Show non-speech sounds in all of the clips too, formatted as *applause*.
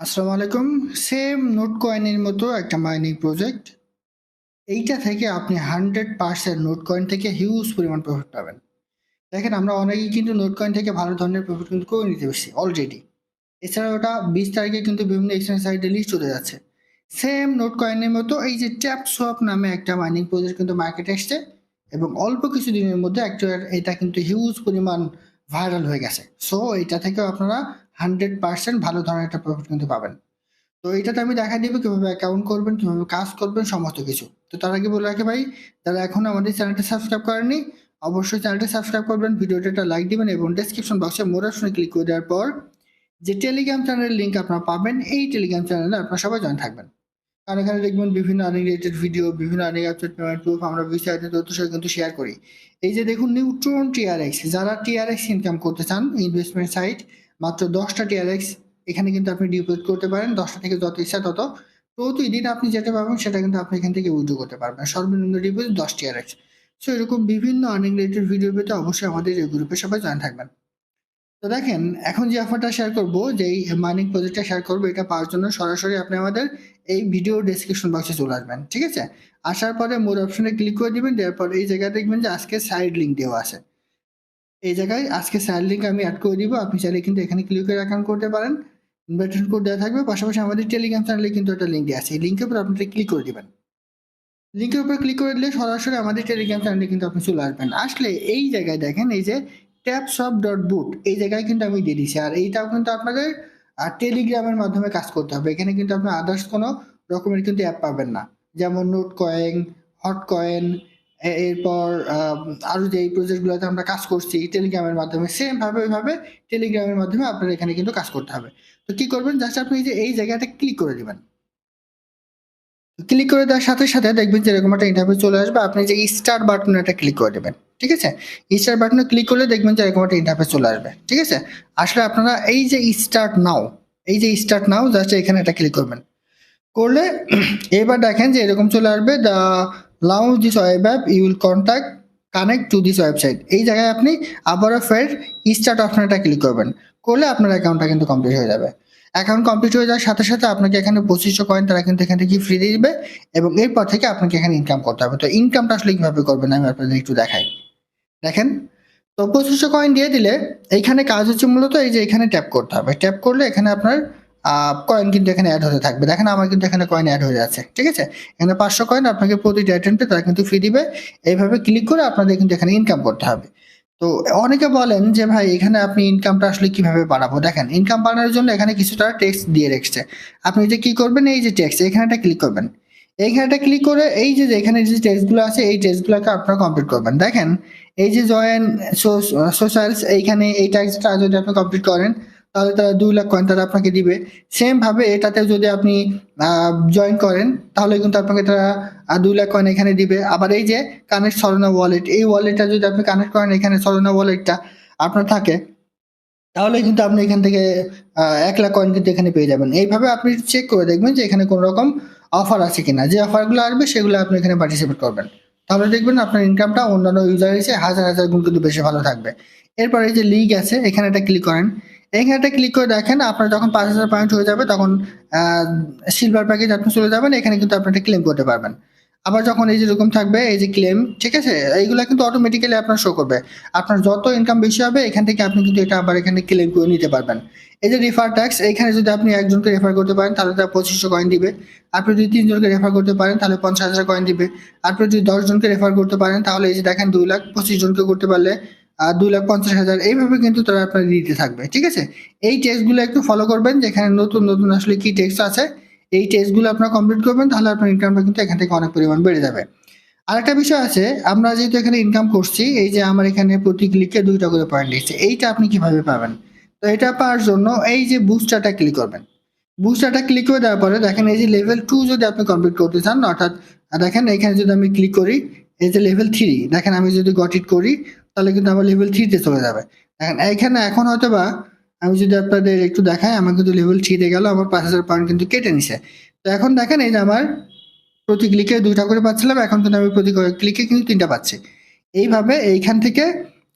আসসালামু আলাইকুম। Same note কয়েনের মতো একটা মাইনিং প্রজেক্ট এইটা থেকে আপনি হান্ড্রেড পার্সেন্ট নোট কয়েন থেকে হিউজ পরিমাণ প্রফিট পাবেন। দেখেন, আমরা অনেকেই কিন্তু নোট কয়েন থেকে ভালো ধরনের প্রফিট কিন্তু করে নিতে পারছি অলরেডি এছাড়া ওটা বিশ তারিখে কিন্তু বিভিন্ন এক্সচেঞ্জ সাইটে লিস্ট চলে যাচ্ছে। সেম নোট কয়েনের মতো এই যে ট্যাপ সোয়াপ নামে একটা মাইনিং প্রজেক্ট কিন্তু মার্কেটে এসছে এবং অল্প কিছু দিনের মধ্যে একটা এটা কিন্তু হিউজ পরিমাণ ভাইরাল হয়ে গেছে। সো এটা থেকেও আপনারা হান্ড্রেড পার্সেন্ট ভালো ধরনের একটা প্রফিট কিন্তু পাবেন। তো এটাতে আমি দেখা দিব কীভাবে অ্যাকাউন্ট করবেন, কীভাবে কাজ করবেন, সমস্ত কিছু। তো তার আগে বলে রাখি ভাই, যারা এখন আমাদের চ্যানেলটা সাবস্ক্রাইব করেননি, অবশ্যই চ্যানেলটা সাবস্ক্রাইব করবেন, ভিডিওটা একটা লাইক দিবেন এবং ডেসক্রিপশন বক্সে মোর অপশনে ক্লিক করে দেওয়ার পর যে টেলিগ্রাম চ্যানেলের লিঙ্ক আপনারা পাবেন, এই টেলিগ্রাম চ্যানেলে আপনারা সবাই জয়েন থাকবেন। কারণ এখানে দেখবেন বিভিন্ন আর্নিং রিলেটেড ভিডিও বিভিন্ন আর্নিং আপডেট পেমেন্ট প্রুফ আমরা বিস্তারিত তথ্য সহ কিন্তু শেয়ার করি। এই যে দেখুন নিউট্রন টিআরএক্স যারা টিআরএক্স ইনকাম করতে চান ইনভেস্টমেন্ট সাইট মাত্র দশটা টিআরএক্স এখানে কিন্তু আপনি ডিপোজিট করতে পারেন। দশটা থেকে যত ইচ্ছা তত। প্রতিদিন আপনি যেটা পাবেন সেটা কিন্তু আপনি এখান থেকে উইথড্র করতে পারবেন। সর্বনিম্ন ডিপোজিট দশ টিআরএক্স সো এরকম বিভিন্ন আর্নিং রিলেটেড ভিডিও পেতে অবশ্যই আমাদের এই গ্রুপে সবাই জয়েন থাকবেন। তো দেখেন, এখন যে অফারটা শেয়ার করব যে এই মাইনিং প্রজেক্টটা শেয়ার করব, এটা পাওয়ার জন্য সরাসরি আপনি আমাদের এই ভিডিও ডেসক্রিপশন বক্সে চলে আসবেন, ঠিক আছে? আসার পরে মোর অপশনে ক্লিক করে দিবেন, দেওয়ার পর এই জায়গায় দেখবেন যে আজকে সাইড লিঙ্ক দেওয়া আছে। এই জায়গায় আজকে স্যার লিঙ্ক আমি অ্যাড করে দিব। আপনি চাইলে কিন্তু এখানে ক্লিক করে অ্যাকাউন্ট করতে পারেন। ইনভাইটেশন কোড দেওয়া থাকবে। পাশাপাশি আমাদের টেলিগ্রাম চ্যানেলে কিন্তু একটা লিঙ্ক আছে। এই লিঙ্কের উপর আপনি ক্লিক করে দিবেন। লিঙ্কের উপর ক্লিক করে দিলে সরাসরি আমাদের টেলিগ্রাম চ্যানেলে কিন্তু আপনি চলে আসবেন। আসলে এই জায়গায় দেখেন, এই যে ট্যাপ শপ ডট বুট এই জায়গায় কিন্তু আমি দিয়ে দিচ্ছি আর এইটাও কিন্তু আপনাদের আর টেলিগ্রামের মাধ্যমে কাজ করতে হবে। এখানে কিন্তু আপনি আদার্স কোনো রকমের কিন্তু অ্যাপ পাবেন না। যেমন নোট কয়েন হট কয়েন এরপর আরও যে এই প্রজেক্টগুলোতে আমরা কাজ করছি টেলিগ্রামের মাধ্যমে সেম ভাবে ওইভাবে টেলিগ্রামের মাধ্যমে আপনার এখানে কিন্তু কাজ করতে হবে। তো কি করবেন? জাস্ট আপনি যে, এই জায়গাটা ক্লিক করে দিবেন। ক্লিক করে দেওয়ার সাথে সাথে দেখবেন যে এরকম একটা ইন্টারভিউ চলে আসবে, আপনি যে স্টার বাটনে একটা ক্লিক করে দেবেন, ঠিক আছে? স্টার বাটনে ক্লিক করলে দেখবেন যে এরকম একটা ইন্টারভিউ চলে আসবে, ঠিক আছে? আসলে আপনারা এই যে স্টার্ট নাও এই যে স্টার্ট নাও জাস্ট এখানে একটা ক্লিক করবেন। করলে, *clears throat* এবার দেখেন যে এরকম চলে আসবে download this web app you will contact connect to this website এই জায়গায় আপনি আবারও ফের স্টার্ট অপশনটা ক্লিক করবেন। করলে আপনার অ্যাকাউন্টটা কিন্তু কমপ্লিট হয়ে যাবে। অ্যাকাউন্ট কমপ্লিট হয়ে যাওয়ার সাথে সাথে আপনাকে এখানে পঁচিশশো কয়েন তারা কিন্তু এখান থেকে ফ্রি দিয়ে দিবে এবং এরপর থেকে আপনাকে এখানে ইনকাম করতে হবে। তো ইনকামটা আসলে কীভাবে করবেন আমি আপনাদের একটু দেখাই। দেখেন, তো পঁচিশশো কয়েন দিয়ে দিলে এইখানে কাজ হচ্ছে মূলত এই যে এখানে ট্যাপ করতে হবে। ট্যাপ করলে এখানে আপনার কয়েন কিন্তু এখানে অ্যাড হতে থাকবে। দেখেন আমার কিন্তু এখানে কয়েন অ্যাড হয়ে যাচ্ছে, ঠিক আছে? এখানে পাঁচশো কয়েন আপনাকে প্রতিটি অ্যাটেম্পে তারা কিন্তু ফ্রি দিবে। এইভাবে ক্লিক করে আপনাদের কিন্তু এখানে ইনকাম করতে হবে। তো অনেকে বলেন যে, ভাই, এখানে আপনি ইনকামটা আসলে কীভাবে বাড়াবো? দেখেন ইনকাম বাড়ানোর জন্য এখানে কিছুটা টেক্সট দিয়ে রেখেছে। আপনি যে কি করবেন, এই যে টেক্সট এখানেটা ক্লিক করবেন। এইখানেটা ক্লিক করে এই যে এখানে যে টেক্সটগুলো আছে, এই টেক্সটগুলোকে আপনারা কমপ্লিট করবেন। দেখেন, এই যে জয়েন সোশ্যালস এইখানে এই ট্যাক্সটা যদি আপনি কমপ্লিট করেন তাহলে তারা দুই লাখ কয়েন তারা আপনাকে দিবে। সেম ভাবে এটাতে যদি আপনি জয়েন করেন, তাহলে কিন্তু আপনাকে তারা দুই লাখ কয়েন এখানে দিবে। আবার এই যে কানেক্ট সরনা ওয়ালেট এই ওয়ালেটটা যদি আপনি কানেক্ট করেন, এখানে সরনা ওয়ালেটটা আপনার থাকে, তাহলে কিন্তু আপনি এখান থেকে এক লাখ কয়েন কিন্তু এখানে পেয়ে যাবেন। এইভাবে আপনি চেক করে দেখবেন যে এখানে কোনো রকম অফার আছে কিনা। যে অফারগুলো আসবে, সেগুলো আপনি এখানে পার্টিসিপেট করবেন। তাহলে দেখবেন আপনার ইনকামটা অন্যান্য ইউজার এসে হাজার হাজার গুণ কিন্তু বেশি ভালো থাকবে। এরপর এই যে লিগ আছে, এখানে এটা ক্লিক করেন। এখানে ক্লিক করে দেখেন, আপনার যখন পাঁচ হাজার পয়েন্ট হয়ে যাবে, তখন সিলভার প্যাকেজ আপনি চলে যাবেন, এখানে কিন্তু আপনি ক্লেম করতে পারবেন। আবার যখন এই যে রকম থাকবে, এই যে ক্লেম ঠিক আছে? এইগুলো কিন্তু অটোমেটিক্যালি আপনার শো করবে। আপনার যত ইনকাম বেশি হবে, এখান থেকে আপনি কিন্তু এটা আবার এখানে ক্লেম করে নিতে পারবেন। এই যে রেফার ট্যাক্স এখানে যদি আপনি একজনকে রেফার করতে পারেন, তাহলে তার পঁচিশশো কয়েন দিবে। আপনি যদি তিনজনকে রেফার করতে পারেন, তাহলে পঞ্চাশ হাজার কয়েন দিবে। আপনি যদি দশজনকে রেফার করতে পারেন, তাহলে এই যে দেখেন দুই লাখ পঁচিশ জনকে করতে পারলে দুই লাখ পঞ্চাশ হাজার, এইভাবে কিন্তু তারা আপনার দিতে থাকবে, ঠিক আছে? এই টেস্টগুলো একটু ফলো করবেন, যেখানে নতুন নতুন আসলে কি টেক্সট আছে, এই টেস্টগুলো আপনার কমপ্লিট করবেন, তাহলে আপনার ইনকামটা কিন্তু এখান থেকে অনেক পরিমাণ বেড়ে যাবে। আরেকটা বিষয় আছে, আমরা যেহেতু এখানে ইনকাম করছি, এই যে আমার এখানে প্রতি ক্লিকে দুইটা করে পয়েন্ট দিচ্ছে এইটা আপনি কীভাবে পাবেন? তো এটা পাওয়ার জন্য এই যে বুস্টারটা ক্লিক করবেন। বুস্টারটা ক্লিক করে দেওয়ার পরে দেখেন এই যে লেভেল টু যদি আপনি কমপ্লিট করতে চান, অর্থাৎ দেখেন এখানে যদি আমি ক্লিক করি, এই যে লেভেল থ্রি দেখেন আমি যদি গট ইট করি তাহলে কিন্তু আমার লেভেল থ্রিতে চলে যাবে। দেখেন, এইখানে এখন হয়তো বা আমি যদি আপনাদের একটু দেখাই, আমার কিন্তু লেভেল থ্রিতে গেল, আমার পাঁচ হাজার পয়েন্ট কিন্তু কেটে নিছে। তো এখন দেখেন, এই যে আমার প্রতি ক্লিকে দুইটা করে পাচ্ছিলাম, এখন কিন্তু আমি প্রতি ক্লিকে কিন্তু তিনটা পাচ্ছি। এইভাবে এইখান থেকে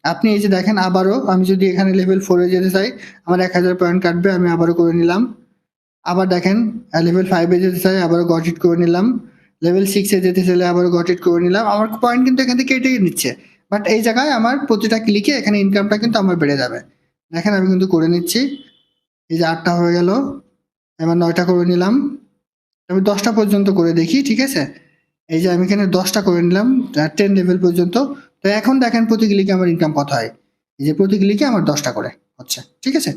আপনি এই যে দেখেন, আবারও আমি যদি এখানে লেভেল ফোরে যেতে চাই, আমার এক হাজার পয়েন্ট কাটবে, আমি আবারও করে নিলাম। আবার দেখেন লেভেল ফাইভে যেতে চাই, আবারও গট ইট করে নিলাম। লেভেল সিক্সে যেতে চাইলে আবার গট ইট করে নিলাম। আমার পয়েন্ট কিন্তু এখান থেকে কেটেই নিচ্ছে। বাট এই জায়গায় আমার প্রতিটা ক্লিকে এখানে ইনকামটা কিন্তু আমার বেড়ে যাবে। দেখেন আমি কিন্তু করে নিচ্ছি। এই যে আটটা হয়ে গেল। এবার নয়টা করে নিলাম। আমি দশটা পর্যন্ত করে দেখি, ঠিক আছে? এই যে আমি এখানে দশটা করে নিলাম টেন লেভেল পর্যন্ত। তো এখন দেখেন প্রতি ক্লিকে আমার ইনকাম কত হয়? এই যে প্রতি ক্লিকে আমার দশটা করে হচ্ছে, ঠিক আছে?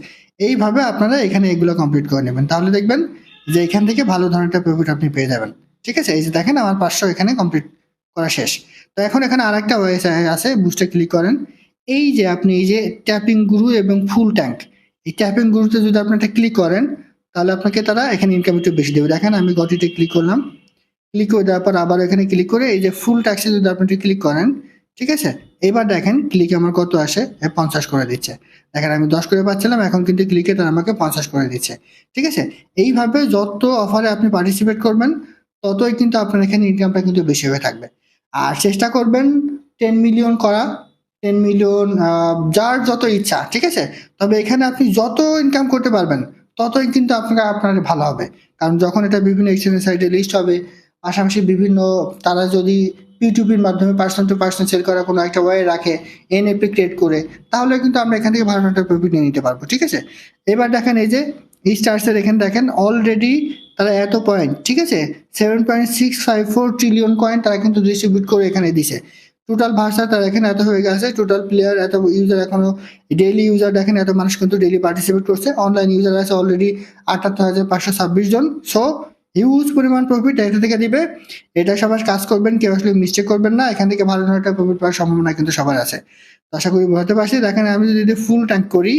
এইভাবে আপনারা এখানে এগুলো কমপ্লিট করে নেবেন। তাহলে দেখবেন যে এখান থেকে ভালো ধরনের প্রফিট আপনি পেয়ে যাবেন, ঠিক আছে? এই যে দেখেন আমার পাঁচশো এখানে কমপ্লিট করা শেষ। তো এখন এখানে আরেকটা ওয়েস আছে, বুস্টে ক্লিক করেন। এই যে আপনি এই যে ট্যাপিং গুরু এবং ফুল ট্যাঙ্ক, এই ট্যাপিং গুরুতে যদি আপনি একটা ক্লিক করেন, তাহলে আপনাকে তারা এখানে ইনকাম একটু বেশি দেবে। দেখেন আমি গটিতে ক্লিক করলাম। ক্লিক করে দেওয়ার পর আবার এখানে ক্লিক করে এই যে ফুল ট্যাক্সে যদি আপনি একটু ক্লিক করেন, ঠিক আছে? এবার দেখেন ক্লিকে আমার কত আসে? পঞ্চাশ করে দিচ্ছে। দেখেন আমি দশ করে পাচ্ছিলাম, এখন কিন্তু ক্লিকে তারা আমাকে পঞ্চাশ করে দিচ্ছে। ঠিক আছে? এইভাবে যত অফারে আপনি পার্টিসিপেট করবেন, ততই কিন্তু আপনার এখানে ইনকামটা কিন্তু বেশি হয়ে থাকবে। আর চেষ্টা করবেন টেন মিলিয়ন করা টেন মিলিয়ন যার যত ইচ্ছা, ঠিক আছে? তবে এখানে আপনি যত ইনকাম করতে পারবেন ততই কিন্তু আপনার আপনার ভালো হবে। কারণ যখন এটা বিভিন্ন এক্সচেঞ্জ সাইটে লিস্ট হবে, পাশাপাশি বিভিন্ন, তারা যদি ইউটিউবের মাধ্যমে পার্সন টু পার্সন সেল করা কোনো একটা ওয়ে রাখে এনএপি ক্রিয়েট করে, তাহলে কিন্তু আমরা এখান থেকে ভালো একটা প্রফিট নিয়ে নিতে পারব, ঠিক আছে? এবার দেখেন এই যে স্টার্সের এখানে দেখেন অলরেডি তারা এত পয়েন্ট ঠিক আছে? Seven point six five four trillion coin তারা কিন্তু ডিস্ট্রিবিউট করে এখানে দিছে। টোটাল ভাষা তারা এখানে এত হয়ে গেছে টোটাল প্লেয়ার এত ইউজার এখনও ডেইলি ইউজার দেখেন, এত মানুষ কিন্তু ডেইলি পার্টিসিপেট করছে। অনলাইন ইউজার আছে অলরেডি আটাত্তর হাজার পাঁচশো ছাব্বিশ জন। সো হিউজ পরিমাণ প্রফিট এটা থেকে দিবে। এটা সবার কাজ করবেন, কেউ আসলে মিস্টেক করবেন না। এখান থেকে ভালো ধরনের প্রফিট পাওয়ার সম্ভাবনা কিন্তু সবার আছে। আশা করি বলতে পারছি। দেখেন আমি যদি ফুল ট্যাঙ্ক করি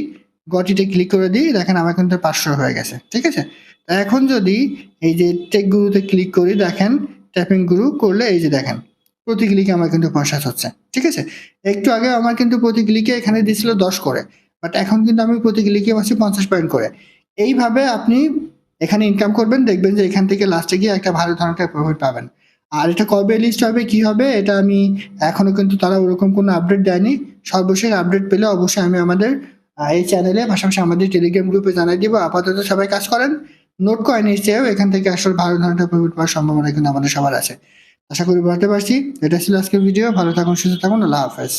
গটিতে ক্লিক করে দিই, দেখেন আমার কিন্তু পাঁচশো হয়ে গেছে, ঠিক আছে? এখন যদি এই যে টেক গুরুতে ক্লিক করি, দেখেন ট্যাপিং গুরু করলে এই যে দেখেন, প্রতি ক্লিকে আমার কিন্তু পঞ্চাশ হচ্ছে, ঠিক আছে? একটু আগে আমার কিন্তু প্রতি ক্লিকে এখানে দিয়েছিল দশ করে বাট এখন কিন্তু আমি প্রতি ক্লিকে পাচ্ছি পঞ্চাশ পয়েন্ট করে। এইভাবে আপনি এখানে ইনকাম করবেন, দেখবেন যে এখান থেকে লাস্টে গিয়ে একটা ভালো ধরনের প্রফিট পাবেন। আর এটা কবে লিস্ট হবে, কি হবে, এটা আমি এখনও কিন্তু তারা ওরকম কোনো আপডেট দেয়নি। সর্বশেষ আপডেট পেলে অবশ্যই আমি আমাদের এই চ্যানেলে পাশাপাশি আমাদের টেলিগ্রাম গ্রুপে জানাই দিব। আপাতত সবাই কাজ করেন। নোট কয়েন চেয়েও এখান থেকে আসলে ভালো ধরনের প্রফিট পাওয়ার সম্ভাবনা কিন্তু আমাদের সবার আছে। আশা করি বলতে পারছি। এটা ছিল আজকের ভিডিও ভালো থাকুন, সুস্থ থাকুন। আল্লাহ হাফেজ।